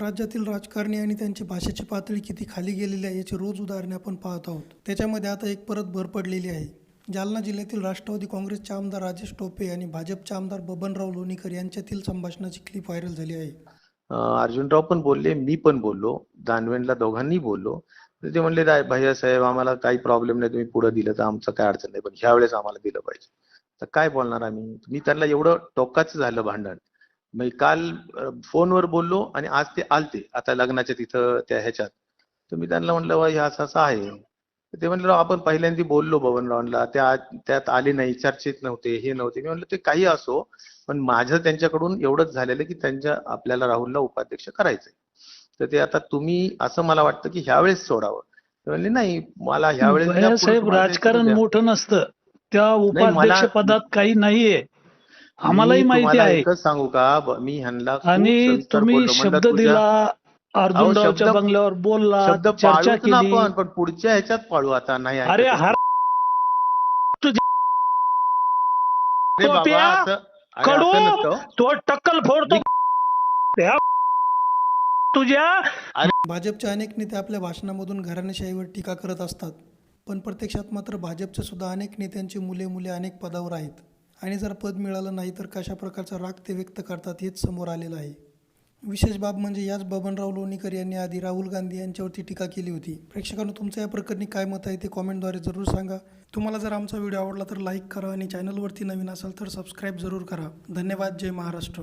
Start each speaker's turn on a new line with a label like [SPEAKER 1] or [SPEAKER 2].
[SPEAKER 1] राज्यातील राजकारणी आणि त्यांची भाषेची पातळी किती खाली गेलेली आहे याची रोज उदाहरणे आपण पाहत आहोत. त्याच्यामध्ये आता एक परत भर पडलेली आहे. जालना जिल्ह्यातील राष्ट्रवादी काँग्रेसचे आमदार राजेश टोपे आणि भाजपचे आमदार बबनराव लोणीकर यांच्यातील संभाषणाची क्लिप व्हायरल झाली आहे.
[SPEAKER 2] अर्जुनराव पण बोलले मी पण बोललो दानवेंना दोघांनी बोललो. ते म्हणले भैया साहेब आम्हाला काही प्रॉब्लेम नाही तुम्ही पुढे दिलं तर आमचं काय अडचण नाही पण ह्या वेळेस आम्हाला दिलं पाहिजे. तर काय बोलणार आम्ही? मी त्यांना एवढं टोकाचं झालं भांडण. मी काल फोनवर बोललो आणि आज ते आलते. आता लग्नाच्या तिथं त्या ह्याच्यात. तर मी त्यांना म्हणलं "वा, हे असं असं आहे. ते म्हणलं "राव, आपण पहिल्यांदा बोललो बबनरावांना त्या त्यात आले नाही चर्चेत नव्हते हे नव्हते. मी म्हणलं ते काही असो पण माझं त्यांच्याकडून एवढंच झालेलं की त्यांच्या आपल्याला राहुलला उपाध्यक्ष करायचंय. तर ते आता तुम्ही असं मला वाटतं की ह्यावेळेस सोडावं. ते म्हणले नाही मला ह्यावेळेस
[SPEAKER 3] साहेब राजकारण मोठं नसतं. त्या उपाध्यक्ष पदात काही नाहीये. आम्हालाही माहिती आहे.
[SPEAKER 2] सांगू का? मी ह्यांना
[SPEAKER 3] आणि तुम्ही शब्द दिला अर्जुनरावच्या
[SPEAKER 2] शब्द-
[SPEAKER 3] बंगल्यावर बोलला
[SPEAKER 2] शब्द
[SPEAKER 3] चर्चा केली.
[SPEAKER 2] आपण पण पुढच्या ह्याच्यात पाळू आता नाही
[SPEAKER 3] अरे हर कडू. तो टक्कल फोडतो. तुझ्या
[SPEAKER 1] भाजपचे अनेक नेते आपल्या भाषणामधून घराणेशाहीवर टीका करत असतात पण प्रत्यक्षात मात्र भाजपचे सुद्धा अनेक नेत्यांची मुले मुले अनेक पदावर आहेत. आणि जर पद मिळालं नाही तर कशा प्रकारचा राग ते व्यक्त करतात हेच समोर आलेलं आहे. विशेष बाब म्हणजे याच बबनराव लोणीकर यांनी आधी राहुल गांधी यांच्यावरती टीका केली होती. प्रेक्षकांनो तुमचं या प्रकरणी काय मत आहे ते कॉमेंटद्वारे जरूर सांगा. तुम्हाला जर आमचा व्हिडिओ आवडला तर लाईक करा आणि चॅनलवरती नवीन असाल तर सबस्क्राईब जरूर करा. धन्यवाद. जय महाराष्ट्र.